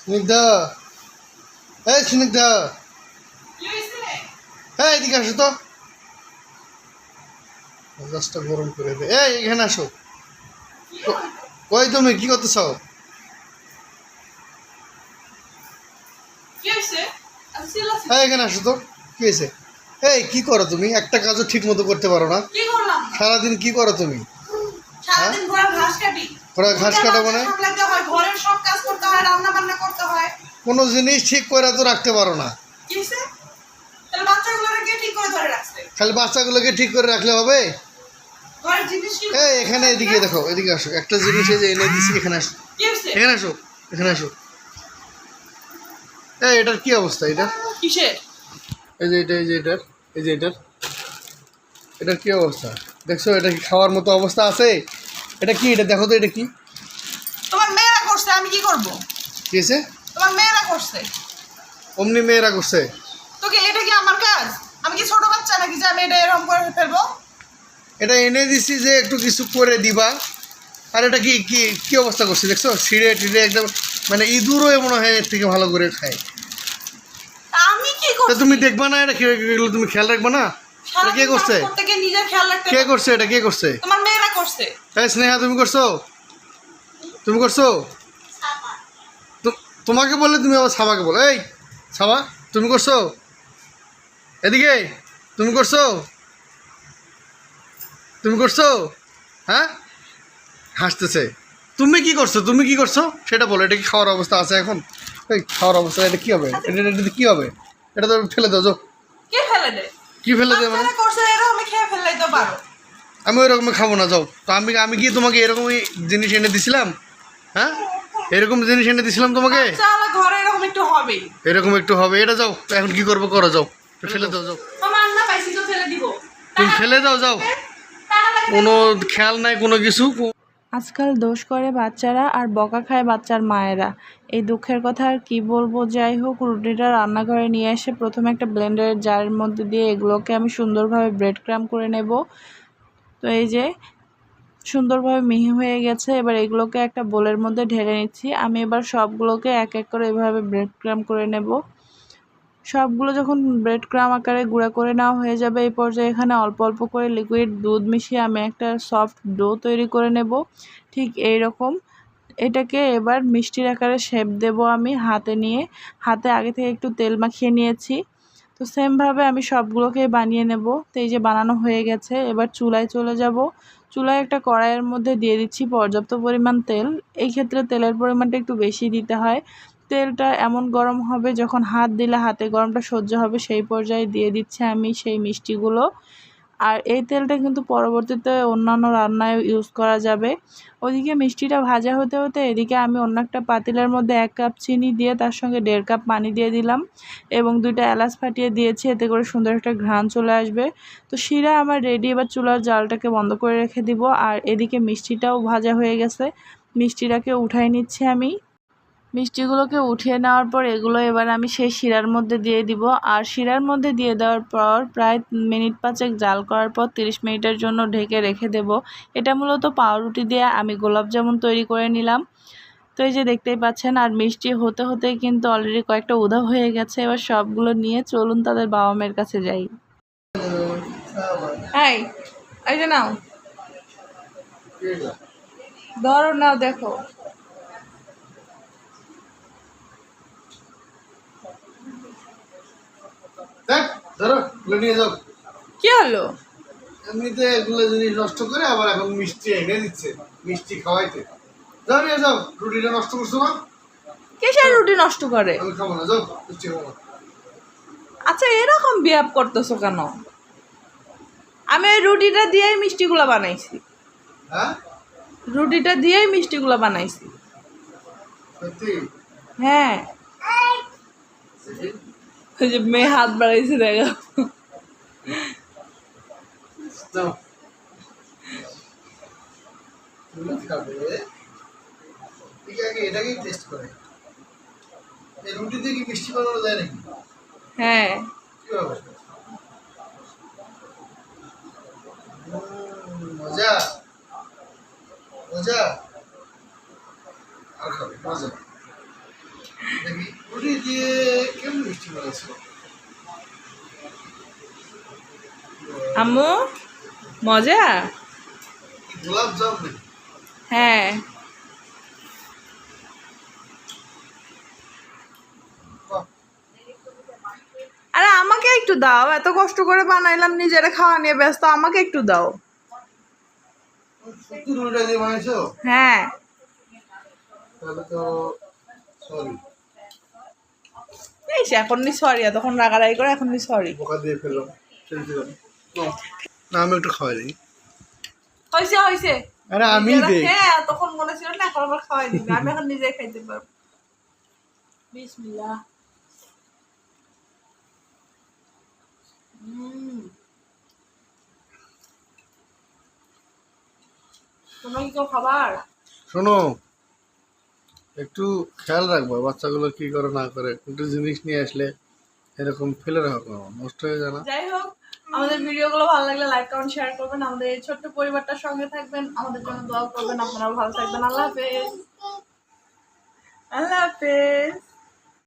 স্নিগ্ধা এই স্নিগ্ধা এই এদিকে আসো তো মেজাজটা গরম করে দে এই এখানে আসো কই তুমি কি করতেছ এই এখানে আসো তো কি হয়েছে এই কি করো তুমি একটা কাজও ঠিক মতো করতে পারো না। সারাদিন কি করো তুমি? ঘোড়া ঘাস কাটি। মানে ঘরের সব কাজ হয় রান্না বান্না করতে হয়? কোনো জিনিস ঠিক করে তো রাখতে পারো না। খালি বাচ্চাগুলোকে ঠিক করে রাখলে হবে? এই এখানে এদিকে দেখো এদিকে আসো। একটা জিনিস এই যে এনে দিছি এখানে আসো। এখানে আসো এখানে আসো। এই এটার কি অবস্থা এটা? কিসের? এই যে এটা এই যে এটার এই যে এটার। এটার কি অবস্থা? দেখছ এটা কি খাওয়ার মতো অবস্থা আছে? এটা কি এটা দেখো তো এটা কি? তোমার মেয়েরা করছে আমি কি করব? কি আছে তোমার মেয়েরা করছে। অমনি মেয়েরা করছে? তো কি এটা কি আমার কাজ? আমি কি ছোট বাচ্চা নাকি যে আমি এটা এরকম করে ফেলব? এটা এনে দিছি যে একটু কিছু করে দিবা। আর এটা কি কি কি অবস্থা করছে দেখছ? ছিঁড়ে টিড়ে একদম মানে ইঁদুরও মনে হয় এর থেকে ভালো করে খায়। আমি কি করছি? তুমি দেখবা না এটা তুমি খেয়াল রাখবা না? কে করছে? কে করছে এটা? কে করছে? তোমার মেয়েরা করছে। স্নেহা তুমি করছ? তুমি করছ? তোমাকে বললে তুমি আবার সাবাকে বলো। এই সাবা তুমি করছ? এদিকে তুমি করছ? তুমি করছ? হ্যাঁ? হাসতেছে। তুমি কি করছ? তুমি কি করছ? সেটা বলো এটা কি খাওয়ার অবস্থা আছে এখন? এই খাওয়ার অবস্থা এটা কি হবে? এটা এটা কি হবে? এটা তো ফেলে দাও যাও। কে ফেলে দে কি ফেলে দেবে মানে? করছে আমি খেয়ে তো পারো। আমি ওই রকম খাব না যাও। তো আমি আমি কি তোমাকে এরকমই জিনিস এনে দিছিলাম হ্যাঁ? এরকম জিনিস এনে দিছিলাম তোমাকে? ঘরে এরকম একটু হবেই এরকম একটু হবে। এটা যাও এখন কি করব করো যাও। ফেলে দাও যাও। আমার রান্না পাইছি তো ফেলে দিব। তুমি ফেলে দাও যাও। কোনো খেয়াল নাই কোনো কিছু। আজকাল দোষ করে বাচ্চারা আর বকা খায় বাচ্চার মায়েরা। এই দুঃখের কথা আর কী বলব? যাই হোক রুটিটা রান্নাঘরে নিয়ে এসে প্রথমে একটা ব্লেন্ডারের জারের মধ্যে দিয়ে এগুলোকে আমি সুন্দরভাবে ব্রেড ক্রাম করে নেব। তো এই যে সুন্দরভাবে মিহি হয়ে গেছে। এবার এগুলোকে একটা বোলের মধ্যে ঢেলে নিচ্ছি। আমি এবার সবগুলোকে এক এক করে এভাবে ব্রেড ক্রাম করে নেব। সবগুলো যখন ব্রেড ক্রাম আকারে গুঁড়া করে নেওয়া হয়ে যাবে, এই পর্যায়ে এখানে অল্প অল্প করে লিকুইড দুধ মিশিয়ে আমি একটা সফট ডো তৈরি করে নেব। ঠিক এই রকম এটাকে এবার মিষ্টির আকারে শেপ দেব আমি হাতে নিয়ে। হাতে আগে থেকে একটু তেল মাখিয়ে নিয়েছি। তো সেমভাবে আমি সবগুলোকে বানিয়ে নেব। তো এই যে বানানো হয়ে গেছে, এবার চুলায় চলে যাব। চুলায় একটা কড়াইয়ের মধ্যে দিয়ে দিচ্ছি পর্যাপ্ত পরিমাণ তেল। এই ক্ষেত্রে তেলের পরিমাণটা একটু বেশি দিতে হয়। তেলটা এমন গরম হবে যখন হাত দিলে হাতে গরমটা সহ্য হবে, সেই পর্যায়ে দিয়ে দিচ্ছি আমি সেই মিষ্টিগুলো। আর এই তেলটা কিন্তু পরবর্তীতে অন্যান্য রান্নায় ইউজ করা যাবে। ওদিকে মিষ্টিটা ভাজা হতে হতে এদিকে আমি অন্য একটা পাতিলের মধ্যে এক কাপ চিনি দিয়ে তার সঙ্গে দেড় কাপ পানি দিয়ে দিলাম এবং দুইটা এলাচ ফাটিয়ে দিয়েছি, এতে করে সুন্দর একটা ঘ্রাণ চলে আসবে। তো শিরা আমার রেডি এবার চুলার জালটাকে বন্ধ করে রেখে দিব। আর এদিকে মিষ্টিটাও ভাজা হয়ে গেছে। মিষ্টিটাকে উঠাই নিচ্ছি আমি। মিষ্টিগুলোকে উঠিয়ে নেওয়ার পর এগুলো এবার আমি সেই শিরার মধ্যে দিয়ে দিব। আর শিরার মধ্যে দিয়ে দেওয়ার পর প্রায় মিনিট পাঁচেক জাল করার পর তিরিশ মিনিটের জন্য ঢেকে রেখে দেব। এটা মূলত পাউরুটি দিয়ে আমি গোলাপ জামুন তৈরি করে নিলাম। তো এই যে দেখতেই পাচ্ছেন, আর মিষ্টি হতে হতেই কিন্তু অলরেডি কয়েকটা উধাও হয়ে গেছে। এবার সবগুলো নিয়ে চলুন তাদের বাবা মায়ের কাছে যাই। যে নাও। ধরো, নাও, দেখো দেখ ধরো নিয়ে যাও। কি হলো? এমনিতে এগুলো জিনিস নষ্ট করে আবার এখন মিষ্টি এনে দিচ্ছে মিষ্টি খাওয়াইতে। যাও নিয়ে যাও রুটিটা নষ্ট করছ না? কিসের রুটি নষ্ট করে? আমি খাব না যাও মিষ্টি খাব। আচ্ছা এরকম বিহেভ করতেছো কেন? আমি ওই রুটিটা দিয়েই মিষ্টিগুলো বানাইছি। হ্যাঁ? রুটিটা দিয়েই মিষ্টিগুলো বানাইছি। হ্যাঁ। ওই যে মেয়ে হাত বাড়াইছে দেখো। এটাকেই টেস্ট করে। রুটিতে কি মিষ্টি বানানো যায় নাকি? হ্যাঁ। মজা। মজা। আর খাবে মজা। দেখি রুটি দিয়ে মিষ্টি বানাচ্ছ আম্মু মজা? গোলাপ জাম নাকি হ্যাঁ। আরে আমাকে একটু দাও এত কষ্ট করে বানাইলাম নিজেরা খাওয়া নিয়ে ব্যস্ত আমাকে একটু দাও। হ্যাঁ। তাহলে তো সরি এই এখন নি সরি তখন রাগারাগি করে এখন নি সরি বোকা দিয়ে ফেললাম। না আমি একটু খাওয়াই দিই। হয়েছে হয়েছে আরে আমি দেই। হ্যাঁ তখন মনে ছিল না এখন আবার খাওয়াই দিবি। আমি এখন নিজে খাইতে পারব বিসমিল্লাহ। তোমরা কি কেউ খাবার? শোনো একটু খেয়াল রাখব, বাচ্চাগুলো কি করে না করে, একটু জিনিস নিয়ে আসলে এরকম ফেলে রাখো করব নষ্ট হয়ে যায় না। যাই হোক, আমাদের ভিডিও গুলো ভালো লাগলে লাইক কমেন্ট শেয়ার করবেন। আমাদের এই ছোট্ট পরিবারটার সঙ্গে থাকবেন। আমাদের জন্য দোয়া করবেন। আপনারা ভালো থাকবেন। আল্লাহ হাফেজ। আল্লাহ হাফেজ।